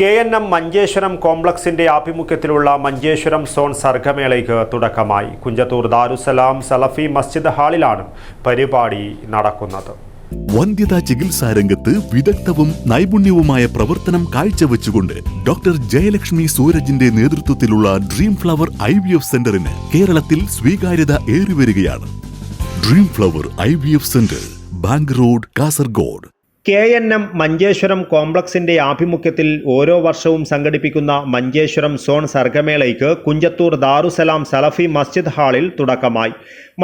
K N M Manjeshwaram കോംപ്ലക്സിന്റെ ആഭിമുഖ്യത്തിലുള്ള Manjeshwaram zone സർഗമേളയ്ക്ക് തുടക്കമായി. കുഞ്ചത്തൂർ ദാരുസലാം സലഫി മസ്ജിദ് ഹാളിലാണ് പരിപാടി നടക്കുന്നത്. വന്ധ്യതാ ചികിത്സാ രംഗത്ത് വിദഗ്ധവും നൈപുണ്യവുമായ പ്രവർത്തനം കാഴ്ചവെച്ചുകൊണ്ട് ഡോക്ടർ ജയലക്ഷ്മി സൂരജിന്റെ നേതൃത്വത്തിലുള്ള dream flower I V F സെന്ററിന് കേരളത്തിൽ സ്വീകാര്യത ഏറിവരികയാണ്. Dream flower I V F centre bank road Kasaragod. K N M Manjeshwaram കോംപ്ലക്സിന്റെ ആഭിമുഖ്യത്തിൽ ഓരോ വർഷവും സംഘടിപ്പിക്കുന്ന മഞ്ചേശ്വരം സോൺ സർഗമേളയ്ക്ക് കുഞ്ചത്തൂർ ദാറുസലാം സലഫി മസ്ജിദ് ഹാളിൽ തുടക്കമായി.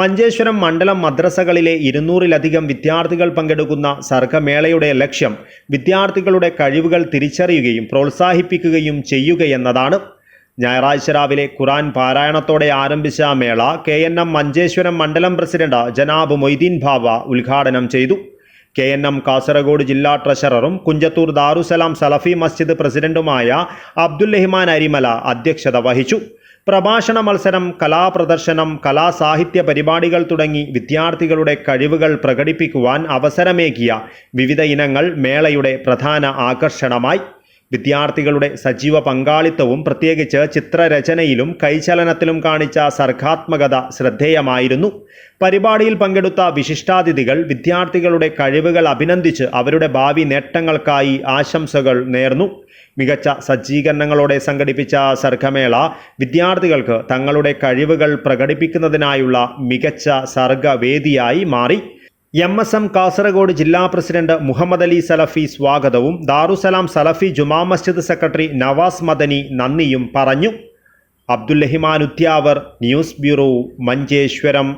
മഞ്ചേശ്വരം മണ്ഡലം മദ്രസകളിലെ ഇരുന്നൂറിലധികം വിദ്യാർത്ഥികൾ പങ്കെടുക്കുന്ന സർഗമേളയുടെ ലക്ഷ്യം വിദ്യാർത്ഥികളുടെ കഴിവുകൾ തിരിച്ചറിയുകയും പ്രോത്സാഹിപ്പിക്കുകയും ചെയ്യുകയെന്നതാണ്. ഞായറാഴ്ച രാവിലെ ഖുറാൻ പാരായണത്തോടെ ആരംഭിച്ച മേള കെ എൻ എം മഞ്ചേശ്വരം മണ്ഡലം പ്രസിഡന്റ് ജനാബ് മൊയ്തീൻ ഭാവ ഉദ്ഘാടനം ചെയ്തു. കെ എൻ എം കാസർഗോഡ് ജില്ലാ ട്രഷററും കുഞ്ചത്തൂർ ദാറുസലാം സലഫി മസ്ജിദ് പ്രസിഡന്റുമായ അബ്ദുൽ റഹ്മാൻ അരിമല അധ്യക്ഷത വഹിച്ചു. പ്രഭാഷണ മത്സരം കലാപ്രദർശനം കലാസാഹിത്യ പരിപാടികൾ തുടങ്ങി വിദ്യാർത്ഥികളുടെ കഴിവുകൾ പ്രകടിപ്പിക്കുവാൻ അവസരമേകിയ വിവിധ ഇനങ്ങൾ മേളയുടെ പ്രധാന ആകർഷണമായി. വിദ്യാർത്ഥികളുടെ സജീവ പങ്കാളിത്തവും പ്രത്യേകിച്ച് ചിത്രരചനയിലും കൈചലനത്തിലും കാണിച്ച സർഗാത്മകത ശ്രദ്ധേയമായിരുന്നു. പരിപാടിയിൽ പങ്കെടുത്ത വിശിഷ്ടാതിഥികൾ വിദ്യാർത്ഥികളുടെ കഴിവുകൾ അഭിനന്ദിച്ച് അവരുടെ ഭാവി നേട്ടങ്ങൾക്കായി ആശംസകൾ നേർന്നു. മികച്ച സജ്ജീകരണങ്ങളോടെ സംഘടിപ്പിച്ച സർഗമേള വിദ്യാർത്ഥികൾക്ക് തങ്ങളുടെ കഴിവുകൾ പ്രകടിപ്പിക്കുന്നതിനായുള്ള മികച്ച സർഗവേദിയായി മാറി. എം എസ് എം കാസർഗോഡ് ജില്ലാ പ്രസിഡന്റ് മുഹമ്മദ് അലി സലഫി സ്വാഗതവും. ദാറുസലാം സലഫി ജുമാ മസ്ജിദ് സെക്രട്ടറി നവാസ് മദനി നന്ദിയും പറഞ്ഞു. Abdul Rahiman Uthyavar news bureau Manjeshwaram.